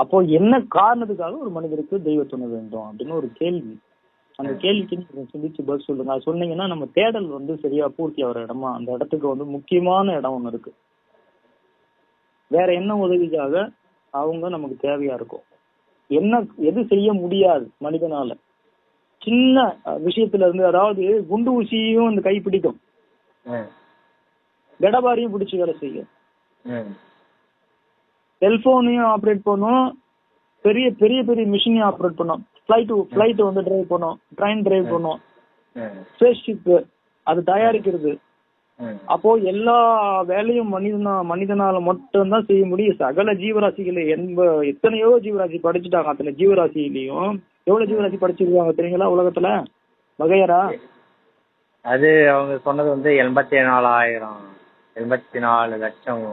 அப்போ என்ன காரணத்துக்காக ஒரு மனிதருக்கு தெய்வ துணை வேண்டும் அப்படின்னு ஒரு கேள்வி. அந்த கேள்விக்கு சிந்திச்சு பதில் சொல்லுங்க. அது சொன்னீங்கன்னா நம்ம தேடல் வந்து சரியா பூர்த்தி ஆகிற இடமா? அந்த இடத்துக்கு வந்து முக்கியமான இடம் ஒண்ணு இருக்கு. வேற என்ன உதவிக்காக அவங்க நமக்கு தேவையா இருக்கும் என்ன எது செய்ய முடியாது மனிதனால? சின்ன விஷயத்துல இருந்து அதாவது குண்டு ஊசியும் இந்த கை பிடிக்கும். கடபாரியும் பிடிச்சு வேலை செய்யும். செல்போனையும் ஆப்ரேட் பண்ணும். பெரிய பெரிய பெரிய மிஷினையும் ஆப்ரேட் பண்ணும். ஃபிளைட் ஃபிளைட் வந்து டிரைவ் பண்ணும். ட்ரெயின் டிரைவ் பண்ணும். ம் ஸ்பேஸ் ஷிப் அது தயாரிக்கிறது. அப்போ எல்லா வேலையும் மனிதனா மனிதனால மட்டும்தான் செய்ய முடியும். சகல ஜீவராசிகள் எண்ப எத்தனையோ ஜீவராசி படிச்சுட்டாங்க. அத்தனை ஜீவராசிலையும் எவ்வளவு ஜீவராசி படிச்சிருக்காங்க தெரியுங்களா உலகத்துல? வகையரா? அது அவங்க சொன்னது வந்து எண்பத்தி நாலாயிரம் எண்பத்தி நாலு லட்சம்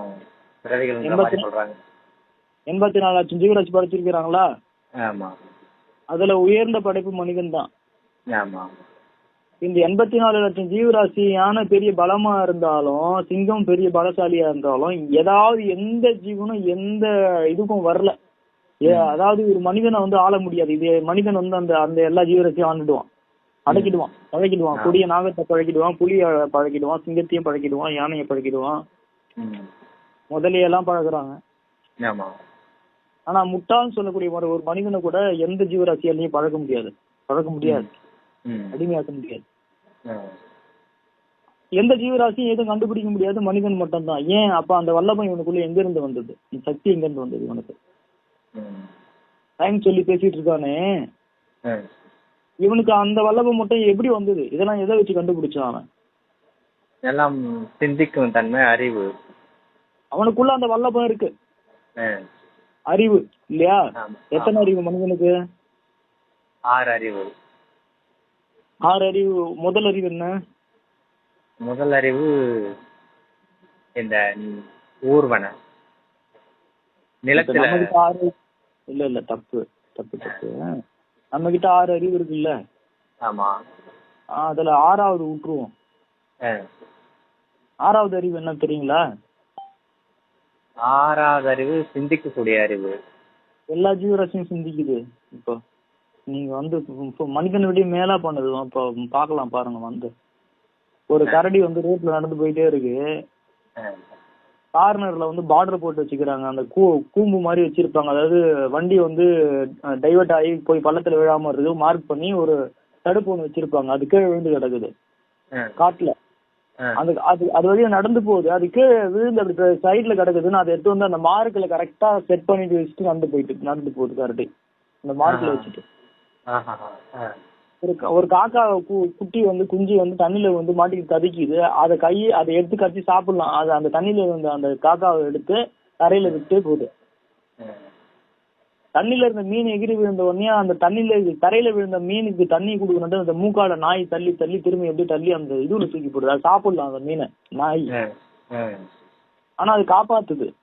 பிறவிகள் சொல்றாங்க எண்பத்தி நாலு லட்சம் ஜீவராசி படிச்சிருக்கிறாங்களா ஆமா. அதுல உயர்ந்த படைப்பு மனிதன் தான் இந்த எண்பத்தி நாலு லட்சம் ஜீவராசி யானை பெரிய பலமா இருந்தாலும் சிங்கம் பெரிய பலசாலியா இருந்தாலும் ஏதாவது எந்த ஜீவனும் எந்த இதுக்கும் வரல. அதாவது ஒரு மனிதனை வந்து ஆள முடியாது. இது மனிதன் வந்து அந்த அந்த எல்லா ஜீவராசியும் ஆண்டுடுவான். அடக்கிடுவான் பழக்கிடுவான். கொடிய நாகத்தை பழக்கிடுவான் புலிய பழக்கிடுவான் சிங்கத்தையும் பழக்கிடுவான் யானையை பழக்கிடுவான். ம். முதலையெல்லாம் பழகுறாங்க. ஆமா. ஆனா முட்டாள்னு சொல்லக்கூடிய ஒரு ஒரு மனிதனை கூட எந்த ஜீவராசியாலையும் பழக்க முடியாது. பழக்க முடியாது. அடிமையாக்க முடியாது. எந்த ஜீவராசியும் எதுவும் கண்டுபிடிக்க முடியாது மனிதன் மட்டும்தான். ஏன்? அப்ப அந்த வல்லபம் இவனுக்குள்ள எங்க இருந்து வந்தது சக்தி எங்க இருந்து வந்தது இவனுக்கு? டைம் சொல்லி பேசிட்டு இருக்கானே. இவனுக்கு அந்த வல்லபம் மட்டும் எப்படி வந்தது? இதெல்லாம் எதை வச்சு கண்டுபிடிச்சான் அவன்? எல்லாம் சிந்திக்கும் தன்மை அறிவு. அவனுக்குள்ள அந்த வல்லபம் இருக்கு. அறிவு இல்லையா. எத்தனை அறிவு மனிதனுக்கு? ஆறு அறிவு. ஆறு அறிவு. முதல் அறிவு என்ன? முதல் அறிவு இந்த ஊர்வன. நிலத்துல ஆறு இல்ல இல்ல தப்பு தப்பு தப்பு. நம்ம கிட்ட ஆறு அறிவு இருக்குல்ல? ஆமா. அதுல ஆறாவது விட்டுருவோம். ஆறாவது அறிவு என்ன தெரியுங்களா? ஆறாவது அறிவு சிந்திக்கக்கூடிய அறிவு. எல்லா ஜீவராசியும் சிந்திக்குது. இப்போ நீங்க வந்து மனிதனை விட மேலா பண்ணுது இப்போ பார்க்கலாம் பாருங்க வந்து. ஒரு கரடி வந்து ரோட்ல நடந்து போயிட்டே இருக்கு. கார்னர்ல வந்து பார்டர் போட்டு வச்சுக்கிறாங்க. அந்த கூ கூம்பு மாதிரி வச்சிருப்பாங்க. அதாவது வண்டி வந்து டைவர்ட் ஆகி போய் பள்ளத்துல விழாம இருக்கு மார்க் பண்ணி ஒரு தடுப்பு ஒன்று வச்சிருப்பாங்க. அது கீழே விழுந்து கிடக்குது. காட்டுல. ஆ. அந்த அது அது வழியா நடந்து போகுது. அது கீழே விழுந்து அப்படி சைடுல கிடக்குதுன்னு அதை எடுத்து வந்து அந்த மார்க்ல கரெக்டா செட் பண்ணிட்டு வச்சுட்டு நடந்து போயிட்டு நடந்து போகுது கரடி. அந்த மார்க்ல வச்சுட்டு. ஒரு ஒரு காக்கா குட்டி வந்து குஞ்சு வந்து தண்ணியில வந்து மாட்டிக்கிட்டு தவிக்குது. அதை கை அதை எடுத்து கட்டி சாப்பிடலாம். அது அந்த தண்ணியில இருந்த அந்த காக்காவை எடுத்து தரையில விட்டு போகுது. தண்ணியில இருந்த மீன் எகிரி விழுந்த உடனே அந்த தண்ணியில தரையில விழுந்த மீனுக்கு தண்ணி கொடுக்கணும் அந்த மூக்கால நாய் தள்ளி தள்ளி திரும்பி எப்படி தள்ளி அந்த இதுல தூக்கி போடுது. அது சாப்பிடலாம் அந்த மீனை. நாய். ஆனா அது காப்பாத்துது.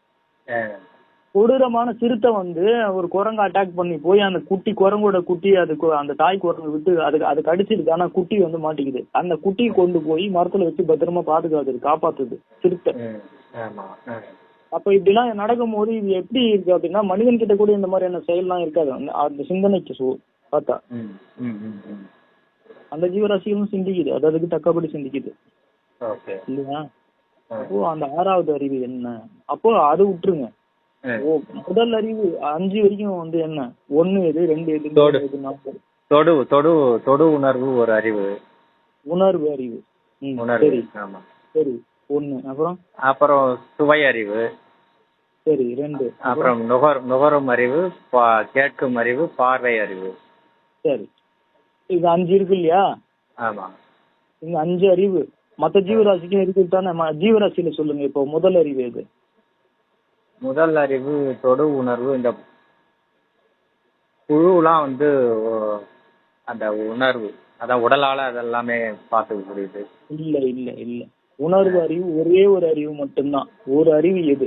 கொடூரமான சிறுத்தை வந்து ஒரு குரங்கு அட்டாக் பண்ணி போய் அந்த குட்டி குரங்கோட குட்டி அது கு- அந்த தாய் குரங்கு விட்டு அதுக்கு அது கடிச்சிருக்கு ஆனா குட்டி வந்து மாட்டிக்குது. அந்த குட்டியை கொண்டு போய் மரத்துல வச்சு பத்திரமா பாதுகாத்துது காப்பாத்துது. சிறுத்தை. ம். ஆமா ஆ. அப்ப இப்படிலாம் நடக்கும்போது இது எப்படி இருக்கு அப்படின்னா மனிதன் கிட்ட கூட இந்த மாதிரியான செயல்லாம் இருக்காது. அந்த- சிந்தனைக்கு சு- பார்த்தா. அந்த ஜீவராசிகளும் சிந்திக்குது. அது அதுக்கு தக்கபடி சிந்திக்குது. இல்லையா. அப்போ அந்த ஆறாவது அறிவு என்ன? அப்போ அது விட்டுருங்க. ஓ முதல் அறிவு அஞ்சு வரைக்கும் வந்து என்ன? ஒண்ணு எது ரெண்டு எது தோடு. தொடு தொடு உணர்வு ஒரு அறிவு. உணர்வு அறிவு. உணர்வு. சரி. ஆமா. சரி. ஒண்ணு. அப்புறம்? அப்புறம் சுவை அறிவு. சரி ரெண்டு அப்புறம் நுகர் நுகரும் அறிவு கேட்கும் அறிவு பார்வை அறிவு. சரி. இது அஞ்சு இருக்கு இல்லையா? ஆமா. இந்த அஞ்சு அறிவு. மத்த ஜீவராசிக்கும் இருக்கு தானே? ஜீவராசியில சொல்லுங்க இப்போ முதல் அறிவு எது? முதல் அறிவு தொடு உணர்வு இந்த புழுலாம் வந்து அந்த உணர்வு. அதான் உடலால அதெல்லாமே பார்த்துக்க முடியுது இல்ல இல்ல இல்ல. உணர்வு அறிவு ஒரே ஒரு அறிவு மட்டும்தான். ஒரு அறிவு எது?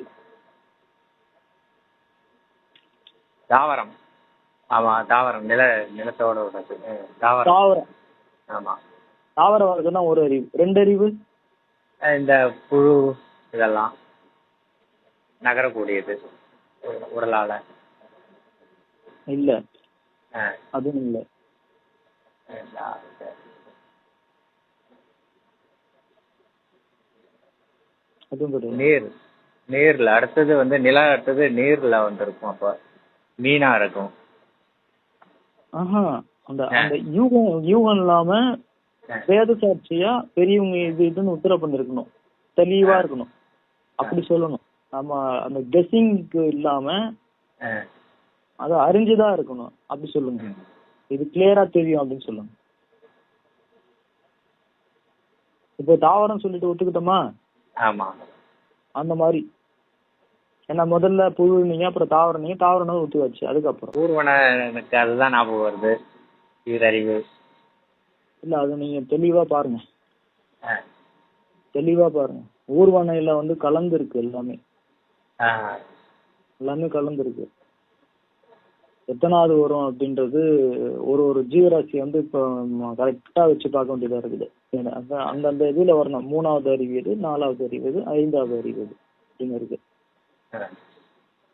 தாவரம். ஆமா தாவரம் நில நிலத்தோட தாவரம். தாவரம். ஆமா. தாவர வர்க்கம் தான் ஒரு அறிவு. ரெண்டு அறிவு? இந்த புழு இதெல்லாம். நகரக்கூடியது. உடலால இல்ல. அதுவும் இல்ல. அதுவும் நீர். நீர்ல அடுத்தது வந்து நிலா அடுத்தது நீர்ல வந்திருக்கும் அப்போ. மீனா இருக்கும். ஆஹா அந்த அந்த யூகம் யூகம் இல்லாம வேத சாட்சியா பெரியவங்க இது இதுன்னு உத்தரவு பண்ணிருக்கணும் தெளிவா இருக்கணும். அப்படி சொல்லணும். நம்ம அந்த கெஸ்ஸிங்க்கு இல்லாம. அதை அறிஞ்சுதான் இருக்கணும். அப்படி சொல்லுங்க. இது கிளியரா தெரியும் அப்படின்னு சொல்லுங்க. இப்போ தாவரம் சொல்லிட்டு ஒத்துக்கிட்டோமா? ஆமா. அந்த மாதிரி. ஏன்னா முதல்ல புழுனீங்க அப்புறம் தாவரனீங்க தாவரம் ஒத்து வச்சு அதுக்கப்புறம். ஊர்வன எனக்கு அதுதான் ஞாபகம் வருது ஈரறிவு இல்ல அது நீங்க தெளிவா பாருங்க. தெளிவா பாருங்க. ஊர்வனையில வந்து கலந்து இருக்கு எல்லாமே. எல்லாமே கலந்து இருக்கு. எத்தனாவது வரும் அப்படின்றது ஒரு ஒரு ஜீவராசி வந்து இப்போ கரெக்டா வச்சு பார்க்க வேண்டியதா இருக்குது. அந்தந்த இதுல வரணும். மூணாவது அறிவு எது நாலாவது அறிவு எது ஐந்தாவது அறிவு எது அப்படின்னு இருக்கு. ஆ.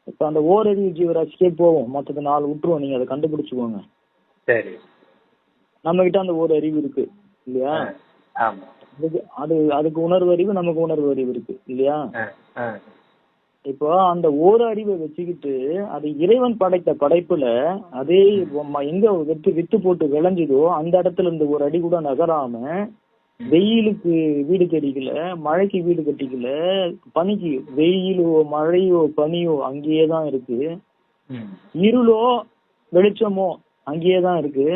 இப்ப அந்த ஓரறிவு ஜீவராசிக்கே போவோம். மற்றது நாலு விட்டுருவோம். நீங்க அதை கண்டுபிடிச்சுக்கோங்க. சரி. நம்ம கிட்ட அந்த ஒரு அறிவு இருக்கு. இல்லையா? அது அதுக்கு உணர்வு அறிவு நமக்கு உணர்வு அறிவு இருக்கு. இல்லையா. இப்போ அந்த ஓர் அறிவை வச்சுக்கிட்டு அது இறைவன் படைத்த படைப்புல அதே எங்க வித்து வித்து போட்டு விளைஞ்சுதோ அந்த இடத்துல இருந்து ஒரு அடி கூட நகராம வெயிலுக்கு வீடு கட்டிக்கல மழைக்கு வீடு கட்டிக்கல பனிக்கு வெயிலோ மழையோ பனியோ அங்கேயே தான் இருக்கு. இருளோ வெளிச்சமோ அங்கேயே தான் இருக்கு.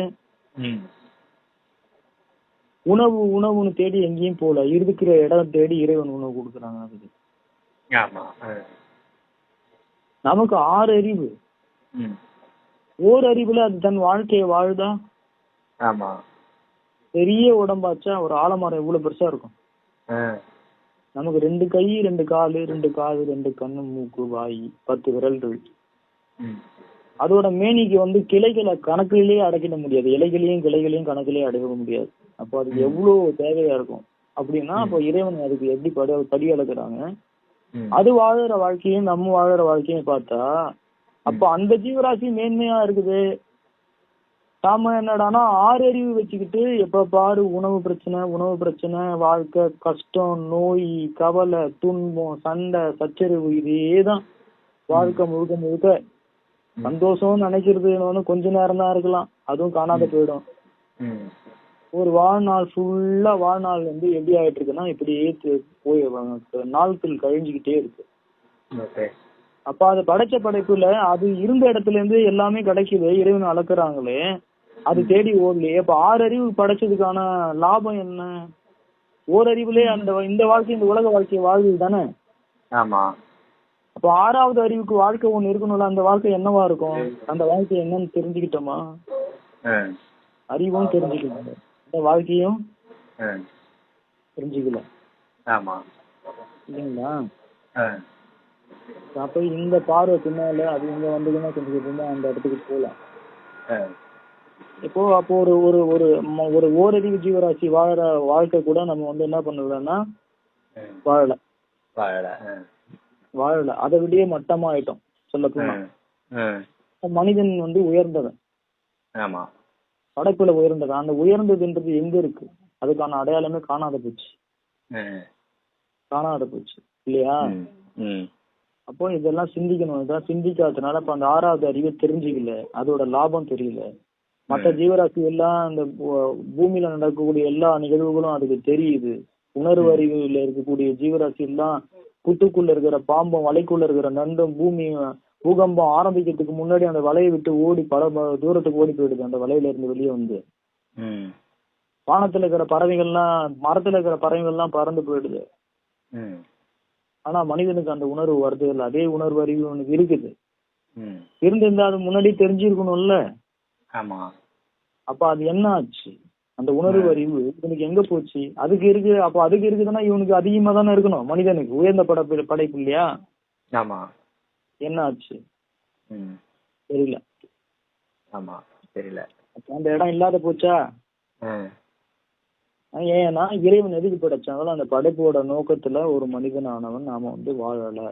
உணவு உணவுன்னு தேடி எங்கேயும் போல இருக்கிற இடம் தேடி இறைவன் உணவு கொடுக்குறாங்க அதுக்கு. நமக்கு ஆறு அறிவு. ஓர் அறிவுல அது தன் வாழ்க்கையை வாழுதா ஆமா பெரிய உடம்பாச்சா ஒரு ஆலமரம் இவ்வளவு பெருசா இருக்கும். நமக்கு ரெண்டு கை ரெண்டு காலு ரெண்டு காது ரெண்டு கண்ணு மூக்கு வாய் பத்து விரல்கள் ம். அதோட மேனிக்கு வந்து கிளைகளை கணக்கிலேயே அடக்கிட முடியாது. இலைகளையும் கிளைகளையும் கணக்கிலேயே அடக்க முடியாது. அப்போ அதுக்கு எவ்வளவு தேவையா இருக்கும்? அப்படின்னா அப்போ இறைவன் அதுக்கு எப்படி படி படி அளக்குறாங்க. அது வாழற வாழ்க்கையும் நம்ம வாழற வாழ்க்கையும் பார்த்தா அப்போ அந்த ஜீவராசி மேன்மையா இருக்குது. நாம என்னடான்னா ஆறு அறிவு வச்சுக்கிட்டு எப்ப பாரு உணவு பிரச்சனை உணவு பிரச்சனை வாழ்க்கை கஷ்டம் நோய் கவலை துன்பம் சண்டை சச்சரவு இதேதான். வாழ்க்கை முழுக்க முழுக்க சந்தோஷம் நினைக்கிறது கொஞ்ச நேரம் தான் இருக்கலாம். அதுவும் காணாத போயிடும். ஒரு வாழ்நாள் ஃபுல்லா வாழ்நாள் வந்து எப்படி ஆயிட்டு இருக்குன்னா இப்படியே போய் நாட்கள் கழிஞ்சுக்கிட்டே இருக்கு. அப்ப அது படைச்ச படைப்புல அது இருந்த இடத்துல இருந்து எல்லாமே கிடைக்குது. இறைவன் அளக்குறாங்களே. அது தேடி ஓடலையே. அப்ப ஆறு அறிவு படைச்சதுக்கான லாபம் என்ன? ஓரறிவுலே அந்த இந்த வாழ்க்கை இந்த உலக வாழ்க்கையை வாழ்வு தானே? ஆமா. அப்ப ஆறாவது அறிவுக்கு வாழ்க்கை ஒண்ணு இருக்கணும்ல அந்த வாழ்க்கை என்னவா இருக்கும்? அந்த வாழ்க்கை என்னன்னு தெரிஞ்சுக்கிட்டோமா. அறிவும் தெரிஞ்சுக்கல அந்த வாழ்க்கையும். தெரிஞ்சுக்கல. ஆமா. இல்லைங்களா. அப்ப இந்த பார்வை பின்னால அது இங்க வந்ததுன்னா கொஞ்சம் அந்த இடத்துக்கு போகலாம். இப்போ அப்போ ஒரு ஒரு ஒரு ஒரு ஓரறிவு ஜீவராசி வாழற வாழ்க்கை கூட நம்ம வந்து என்ன பண்ணலன்னா. வாழல. வாழல. வாழல. அதை விடயே மட்டமாயிட்டோம். சொல்ல போனா. மனிதன் வந்து உயர்ந்தவன். ஆமா. படைப்புல உயர்ந்தவன். அந்த உயர்ந்ததுன்றது எங்க இருக்கு? அதுக்கான அடையாளமே காணாத போச்சு. காணாத போச்சு. இல்லையா. அப்போ இதெல்லாம் சிந்திக்கணும். இதெல்லாம் சிந்திக்காததுனால இப்ப அந்த ஆறாவது அறிவை தெரிஞ்சுக்கல. அதோட லாபம் தெரியல. மற்ற ஜீவராசி எல்லாம் அந்த பூமியில நடக்கக்கூடிய எல்லா நிகழ்வுகளும் அதுக்கு தெரியுது. உணர்வு அறிவுல இருக்கக்கூடிய ஜீவராசி எல்லாம் புத்துக்குள்ள இருக்கிற பாம்பும் வலைக்குள்ள இருக்கிற நண்டும் பூமி பூகம்பம் ஆரம்பிக்கிறதுக்கு முன்னாடி அந்த வலையை விட்டு ஓடி பல தூரத்துக்கு ஓடி போயிடுது. அந்த வலையில இருந்து வெளியே வந்து. வானத்துல இருக்கிற பறவைகள்லாம் மரத்துல இருக்கிற பறவைகள்லாம் பறந்து போயிடுது. ஆனா மனிதனுக்கு அந்த உணர்வு வருது இல்ல. அதே உணர்வு அறிவு உனக்கு இருக்குது. இருந்திருந்தா அது முன்னாடி தெரிஞ்சிருக்கணும்ல. ஆமா. அப்ப அது என்ன ஆச்சு? அந்த உணர்வு அறிவு இவனுக்கு எங்க போச்சு? அதுக்கு இருக்கு அப்ப அதுக்கு இருக்குதுன்னா இவனுக்கு அதிகமா தானே இருக்கணும். மனிதனுக்கு உயர்ந்த படைப்பு படைப்பு இல்லையா? ஆமா. என்ன ஆச்சு. தெரியல. ஆமா தெரியல. அந்த இடம் இல்லாத போச்சா. ஏன்னா இறைவன் எதுக்கு படைச்சாங்களோ அந்த படைப்போட நோக்கத்துல ஒரு மனிதனானவன் நாம வந்து வாழல.